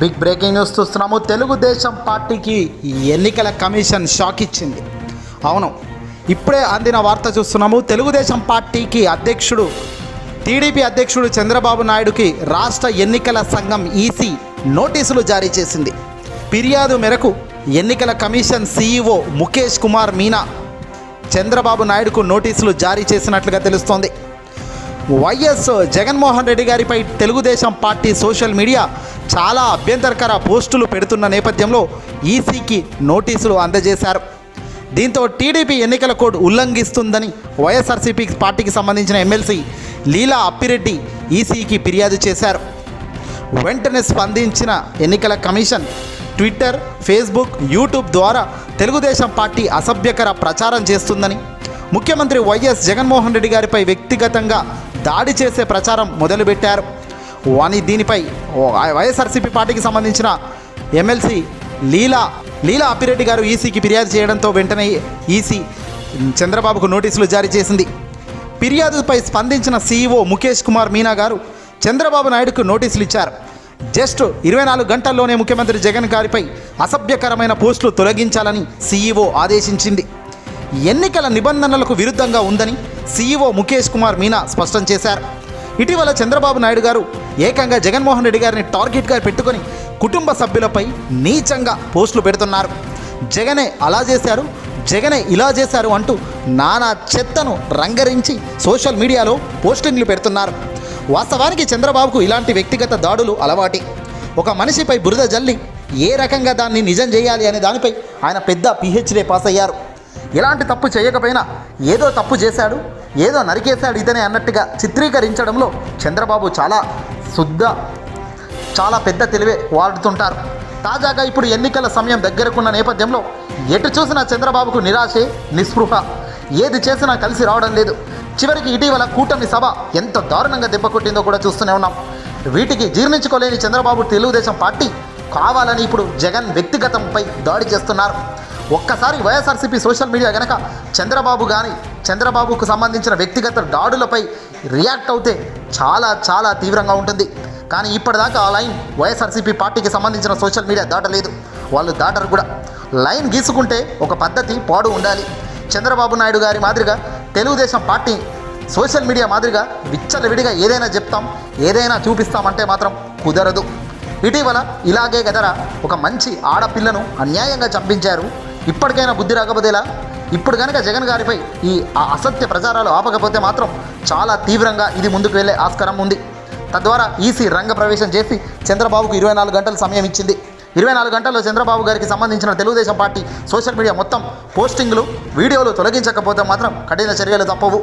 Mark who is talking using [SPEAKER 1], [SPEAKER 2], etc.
[SPEAKER 1] Big breaking news చూస్తున్నాము. తెలుగుదేశం పార్టీకి ఎన్నికల కమిషన్ షాక్ ఇచ్చింది. అవును ఇప్పుడే అందిన వార్త చూస్తున్నాము. తెలుగుదేశం పార్టీకి అధ్యక్షుడు టీడీపీ అధ్యక్షుడు చంద్రబాబు నాయుడుకి రాష్ట్ర ఎన్నికల సంఘం ఈసీ నోటీసులు జారీ చేసింది. ఫిర్యాదు మేరకు ఎన్నికల కమిషన్ సీఈఓ ముఖేష్ కుమార్ మీనా చంద్రబాబు నాయుడుకు నోటీసులు జారీ చేసినట్లుగా తెలుస్తోంది. వైఎస్ జగన్మోహన్ రెడ్డి గారిపై తెలుగుదేశం పార్టీ సోషల్ మీడియా చాలా అభ్యంతరకర పోస్టులు పెడుతున్న నేపథ్యంలో ఈసీకి నోటీసులు అందజేశారు. దీంతో టీడీపీ ఎన్నికల కోడ్ ఉల్లంఘిస్తుందని వైఎస్ఆర్సీపీ పార్టీకి సంబంధించిన ఎమ్మెల్సీ లీలా అప్పిరెడ్డి ఈసీకి ఫిర్యాదు చేశారు. వెంటనే స్పందించిన ఎన్నికల కమిషన్ ట్విట్టర్ ఫేస్బుక్ యూట్యూబ్ ద్వారా తెలుగుదేశం పార్టీ అసభ్యకర ప్రచారం చేస్తుందని ముఖ్యమంత్రి వైఎస్ జగన్మోహన్ రెడ్డి గారిపై వ్యక్తిగతంగా దాడి చేసే ప్రచారం మొదలుపెట్టారు. వాణి దీనిపై వైఎస్ఆర్సీపీ పార్టీకి సంబంధించిన ఎమ్మెల్సీ లీలా లీలా అప్పిరెడ్డి గారు ఈసీకి ఫిర్యాదు చేయడంతో వెంటనే ఈసీ చంద్రబాబుకు నోటీసులు జారీ చేసింది. ఫిర్యాదుపై స్పందించిన సీఈఓ ముఖేష్ కుమార్ మీనా గారు చంద్రబాబు నాయుడుకు నోటీసులు ఇచ్చారు. జస్ట్ ఇరవై నాలుగు గంటల్లోనే ముఖ్యమంత్రి జగన్ గారిపై అసభ్యకరమైన పోస్టులు తొలగించాలని సీఈఓ ఆదేశించింది. ఎన్నికల నిబంధనలకు విరుద్ధంగా ఉందని సీఈఓ ముఖేష్ కుమార్ మీనా స్పష్టం చేశారు. ఇటీవల చంద్రబాబు నాయుడు గారు ఏకంగా జగన్మోహన్ రెడ్డి గారిని టార్గెట్గా పెట్టుకొని కుటుంబ సభ్యులపై నీచంగా పోస్టులు పెడుతున్నారు. జగనే అలా చేశారు జగనే ఇలా చేశారు అంటూ నానా చెత్తను రంగరించి సోషల్ మీడియాలో పోస్టింగ్లు పెడుతున్నారు. వాస్తవానికి చంద్రబాబుకు ఇలాంటి వ్యక్తిగత దాడులు అలవాటి. ఒక మనిషిపై బురద జల్లి ఏ రకంగా దాన్ని నిజం చేయాలి అనే దానిపై ఆయన పెద్ద పిహెచ్డే పాస్ అయ్యారు ఎలాంటి తప్పు చేయకపోయినా ఏదో తప్పు చేశాడు ఏదో నరికేశాడు ఇతనే అన్నట్టుగా చిత్రీకరించడంలో చంద్రబాబు చాలా శుద్ధ చాలా పెద్ద తెలివే వాడుతుంటారు. తాజాగా ఇప్పుడు ఎన్నికల సమయం దగ్గరకున్న నేపథ్యంలో ఎటు చూసినా చంద్రబాబుకు నిరాశే నిస్పృహ. ఏది చేసినా కలిసి రావడం లేదు. చివరికి ఇటీవల కూటమి సభ ఎంత దారుణంగా దెబ్బకొట్టిందో కూడా చూస్తూనే ఉన్నాం. వీటికి జీర్ణించుకోలేని చంద్రబాబు తెలుగుదేశం పార్టీ కావాలని ఇప్పుడు జగన్ వ్యక్తిగతంపై దాడి చేస్తున్నారు. ఒక్కసారి వైఎస్ఆర్సీపీ సోషల్ మీడియా గనక చంద్రబాబు కానీ చంద్రబాబుకు సంబంధించిన వ్యక్తిగత దాడులపై రియాక్ట్ అవుతే చాలా చాలా తీవ్రంగా ఉంటుంది. కానీ ఇప్పటిదాకా ఆ లైన్ వైఎస్ఆర్సీపీ పార్టీకి సంబంధించిన సోషల్ మీడియా దాటలేదు. వాళ్ళు దాటరు కూడా. లైన్ గీసుకుంటే ఒక పద్ధతి పాడు ఉండాలి. చంద్రబాబు నాయుడు గారి మాదిరిగా తెలుగుదేశం పార్టీ సోషల్ మీడియా మాదిరిగా విచ్చలవిడిగా ఏదైనా చెప్తాం ఏదైనా చూపిస్తామంటే మాత్రం కుదరదు. ఇటీవల ఇలాగే గదరా ఒక మంచి ఆడపిల్లను అన్యాయంగా చంపించారు. ఇప్పటికైనా బుద్ధి రాకపోతేలా ఇప్పుడు కనుక జగన్ గారిపై ఈ అసత్య ప్రచారాలు ఆపకపోతే మాత్రం చాలా తీవ్రంగా ఇది ముందుకు వెళ్ళే ఆస్కారం ఉంది. తద్వారా ఈసీ రంగ ప్రవేశం చేసి చంద్రబాబుకు ఇరవై నాలుగు గంటల సమయం ఇచ్చింది. ఇరవై నాలుగు గంటల్లో చంద్రబాబు గారికి సంబంధించిన తెలుగుదేశం పార్టీ సోషల్ మీడియా మొత్తం పోస్టింగ్లు వీడియోలు తొలగించకపోతే మాత్రం కఠిన చర్యలు తప్పవు.